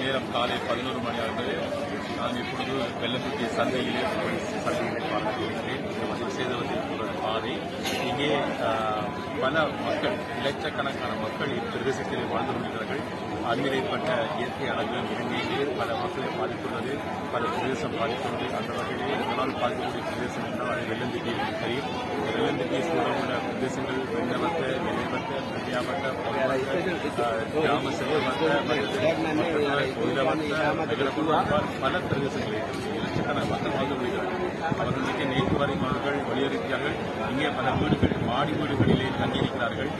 நேரம் காலை பதினோரு மணி ஆகிறது நான் இப்பொழுது வெள்ளப்பட்டி சந்தையிலே சந்தையிலே பார்க்கிறேன் இது வந்து சேதவதி பாதை. இங்கே பல மக்கள் இலட்சக்கணக்கான மக்கள் இப்பிரதேசத்திலே வாழ்ந்து கொண்டிருக்கிறார்கள். அந்நிலைப்பட்ட இயற்கை அழகு இலங்கையிலே பல மக்களை பாதித்துள்ளது பல பிரதேசம் பாதித்துள்ளது. அந்த வகையிலே இதனால் பாதிக்கக்கூடிய பிரதேசம் என்றால் அது வெள்ளந்திட்டி என்று தெரியும் வெள்ளந்திட்டியை சூழல் உள்ள பிரதேசங்கள் வெள்ளவத்த நிலைவத்த பிரதியாவட்ட பொருளாதார கிராம பல பிரதேசங்களில் லட்சக்கணக்கான அவர்களுக்கு நேற்று வரை வலியுறுத்தியார்கள் இங்கே பல வீடுகள் மாடி வீடுகளிலே தங்கியிருக்கிறார்கள்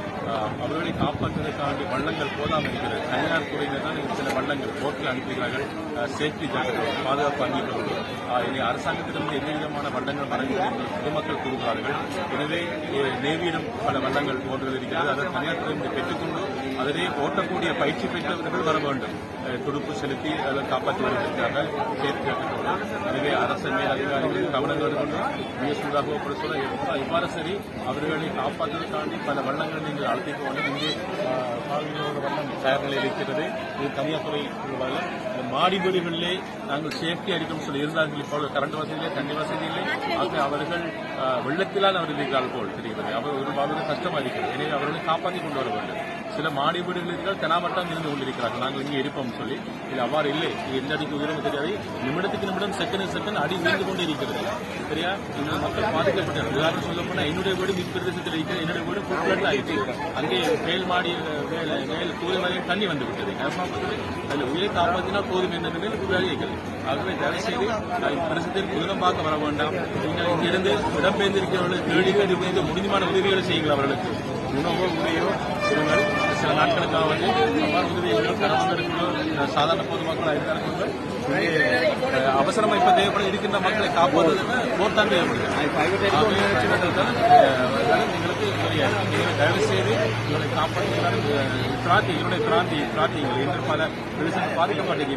அவர்களை காப்பாற்றுவதற்காக வள்ளங்கள் போதாமல் இருக்கிறது தனியார் துறையினர் தான் சில வள்ளங்கள் போட்டில் அனுப்புகிறார்கள் சேஃப்டி ஜாக்கெட் பாதுகாப்பு அங்கீகாரம் இனி அரசாங்கத்திடமிருந்து எந்த விதமான வண்டங்கள் வழங்குகிறது பொதுமக்கள் கூறுகிறார்கள் எனவே நேவியிடம் பல வள்ளங்கள் போன்றது இருக்கிறது அதை தனியார் துறையிலிருந்து பெற்றுக்கொண்டு அதனை ஓட்டக்கூடிய பயிற்சி பெற்றவர்கள் வர வேண்டும். துடுப்பு செலுத்தி அதை காப்பாற்றி வருவதற்காக எனவே அரசு மேல் அதிகாரிகள் கவனங்கள் கொண்டு மிக சூடாக ஒரு சொல்ல இவ்வாறு சரி அவர்களை காப்பாற்றுவதற்காண்டி பல வண்ணங்கள் நீங்கள் அழைத்துக் கொண்டு இங்கே வண்ணம் பாவிகளோட தயார் நிலையில் இருக்கிறது. இது தனியார் துறை இந்த மாடி வீடுகளிலே நாங்கள் சேஃப்டி அடிக்கணும் சொல்லி இருந்தார்கள் இப்போ கரண்ட் வசதியிலே தண்ணி வசதி இல்லை. ஆக அவர்கள் வெள்ளத்திலால் அவர் இருக்கிறார்கள் போல் தெரிகிறது. அவர் ஒரு பாவது கஷ்டமாக இருக்கிறது எனவே அவர்களை காப்பாற்றி கொண்டு வர வேண்டும். சில மாடி வீடுகள் இருக்கிறால் தெனாமட்டம் இருந்து கொண்டிருக்கிறார்கள். நாங்கள் இங்கே இருப்போம் சொல்லி. இது அவ்வாறு இல்லை. இது எந்த அடிக்கு உயரம் தெரியாது. நிமிடத்துக்கு நிமிடம் செகண்ட் செகண்ட் அடி உயர்ந்து கொண்டிருக்கிறது. சரியா? இந்த மக்கள் பாதிக்கப்பட்டார் உதாரணம் சொல்ல போனால் என்னுடைய வீடு மிக இருக்கிற என்னுடைய வீடு ஃபுல் ஆயிடுச்சு. அங்கே மேல் மாடி மேல் மேல் கூரை வரையும் தண்ணி வந்து விட்டது அதில் உயிரை காப்பாற்றினா போதும் என்ற நிலையில் வேலைகள் ஆகவே தயவுசெய்து செய்து புதினம் பார்க்க வர வேண்டாம். நீங்கள் இங்கிருந்து இடம்பெயர்ந்திருக்கிறவர்கள் தேடி தேடி முடிந்த முடிஞ்சமான உதவிகளை செய்யுங்கள் அவர்களுக்கு. உணவோ உடையோ கொடுங்கள் சில நாட்களுக்காக வந்து உதவிகளோ கரவங்களுக்கோ சாதாரண பொதுமக்கள் இருக்கிறவங்க அஹ், அவசரமா இப்ப தேவைப்பட இருக்கின்ற மக்களை காப்பாற்றுவதற்கு போர்த்தான் தேவைப்படுது எங்களுக்கு தயவு செய்து எங்களை காப்பாற்றுகிறார் பிரார்த்தி என்னுடைய பிராந்தி பல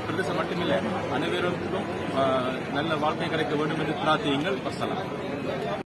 பிரதேசம் மட்டுமில்லை அனைவருக்கும் நல்ல வாழ்க்கை கிடைக்க வேண்டும் என்று பிரார்த்தியுங்கள் வசலாம்